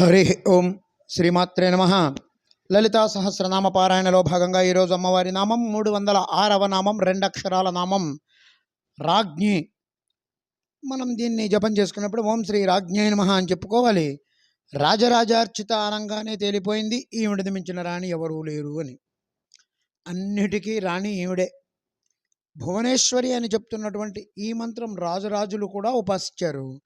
హరి ఓం శ్రీమాత్రే నమ. లలితా సహస్రనామ పారాయణలో భాగంగా ఈరోజు అమ్మవారి నామం మూడు వందల ఆరవ నామం రెండు అక్షరాల నామం. రాజ్ఞి. మనం దీన్ని జపం చేసుకున్నప్పుడు ఓం శ్రీ రాజ్ఞే నమ అని చెప్పుకోవాలి. రాజరాజార్చిత అనంగానే తేలిపోయింది. ఈవిడది మించిన రాణి ఎవరూ లేరు అని. అన్నిటికీ రాణి ఈవిడే. భువనేశ్వరి అని చెప్తున్నటువంటి ఈ మంత్రం రాజరాజులు కూడా ఉపాసించారు.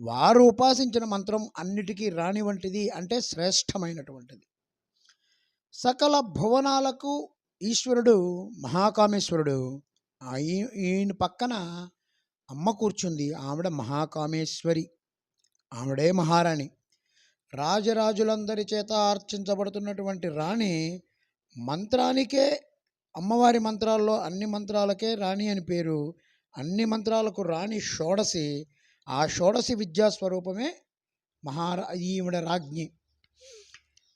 వారు ఉపాసించిన మంత్రం అన్నిటికీ రాణి వంటిది అంటే శ్రేష్టమైనటువంటిది. సకల భువనాలకు ఈశ్వరుడు మహాకామేశ్వరుడు ఈయన పక్కన అమ్మ కూర్చుంది. ఆవిడ మహాకామేశ్వరి. ఆవిడే మహారాణి. రాజరాజులందరి చేత అర్చించబడుతున్నటువంటి రాణి మంత్రానికే అమ్మవారి మంత్రాల్లో అన్ని మంత్రాలకే రాణి అని పేరు. అన్ని మంత్రాలకు రాణి షోడసి ఆ షోడసి విద్యా స్వరూపమే మహారా ఈవిడ రాజ్ఞి.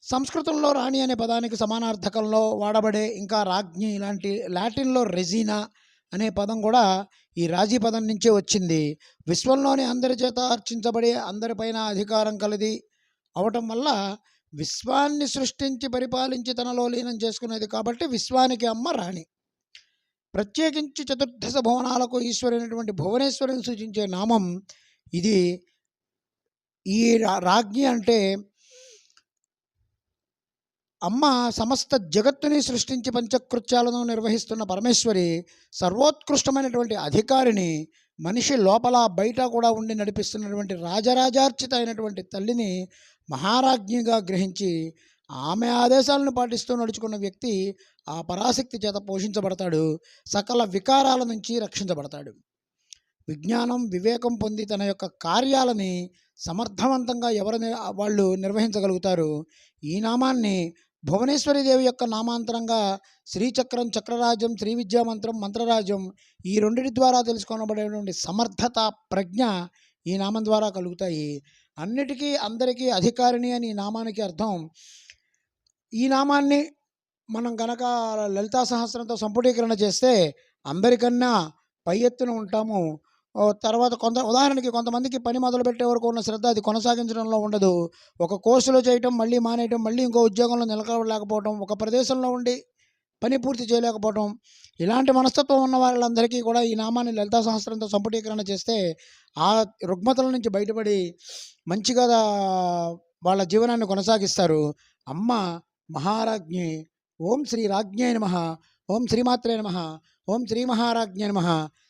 సంస్కృతంలో రాణి అనే పదానికి సమానార్థకంలో వాడబడే ఇంకా రాజ్ఞి ఇలాంటి లాటిన్లో రెజీనా అనే పదం కూడా ఈ రాజీ పదం నుంచే వచ్చింది. విశ్వంలోని అందరి చేత అర్చించబడి అందరిపైన అధికారం కలది అవటం వల్ల విశ్వాన్ని సృష్టించి పరిపాలించి తనలో లీనం చేసుకునేది కాబట్టి విశ్వానికి అమ్మ రాణి. ప్రత్యేకించి చతుర్దశ భువనాలకు ఈశ్వరైనటువంటి భువనేశ్వరిని సూచించే నామం ఇది ఈ రా- రాజ్ఞి అంటే అమ్మ సమస్త జగత్తుని సృష్టించి పంచకృత్యాలను నిర్వహిస్తున్న పరమేశ్వరి సర్వోత్కృష్టమైనటువంటి అధికారిని మనిషి లోపల బయట కూడా ఉండి నడిపిస్తున్నటువంటి రాజరాజార్చిత అయినటువంటి తల్లిని మహారాజ్ఞిగా గ్రహించి ఆమె ఆదేశాలను పాటిస్తూ నడుచుకున్న వ్యక్తి ఆ పరాశక్తి చేత పోషించబడతాడు. సకల వికారాల నుంచి రక్షించబడతాడు. విజ్ఞానం వివేకం పొంది తన యొక్క కార్యాలని సమర్థవంతంగా ఎవరు వాళ్ళు నిర్వహించగలుగుతారు. ఈ నామాన్ని భువనేశ్వరి దేవి యొక్క నామాంతరంగా శ్రీచక్రం చక్రరాజ్యం శ్రీ విద్యామంత్రం మంత్రరాజ్యం ఈ రెండిటి ద్వారా తెలుసుకోనబడేటువంటి సమర్థత ప్రజ్ఞ ఈ నామం ద్వారా కలుగుతాయి. అన్నిటికీ అందరికీ అధికారిణి అని ఈ నామానికి అర్థం. ఈ నామాన్ని మనం గనక లలితా సహస్రంతో సంపుటీకరణ చేస్తే అందరికన్నా పై ఎత్తున ఉంటాము. తర్వాత కొంత ఉదాహరణకి కొంతమందికి పని మొదలుపెట్టే వరకు ఉన్న శ్రద్ధ అది కొనసాగించడంలో ఉండదు. ఒక కోర్సులో చేయటం మళ్ళీ మానేయటం మళ్ళీ ఇంకో ఉద్యోగంలో నిలకడలేకపోవడం ఒక ప్రదేశంలో ఉండి పని పూర్తి చేయలేకపోవడం ఇలాంటి మనస్తత్వం ఉన్న వాళ్ళందరికీ కూడా ఈ నామాన్ని లలితా సహస్రంతో సంపుటీకరణ చేస్తే ఆ రుగ్మతల నుంచి బయటపడి మంచిగా వాళ్ళ జీవనాన్ని కొనసాగిస్తారు. అమ్మ మహారాజ్ఞి ఓం శ్రీ రాజ్ఞే నమ ఓం శ్రీమాత్రే నమ ఓం శ్రీ మహారాజ్ఞే నమ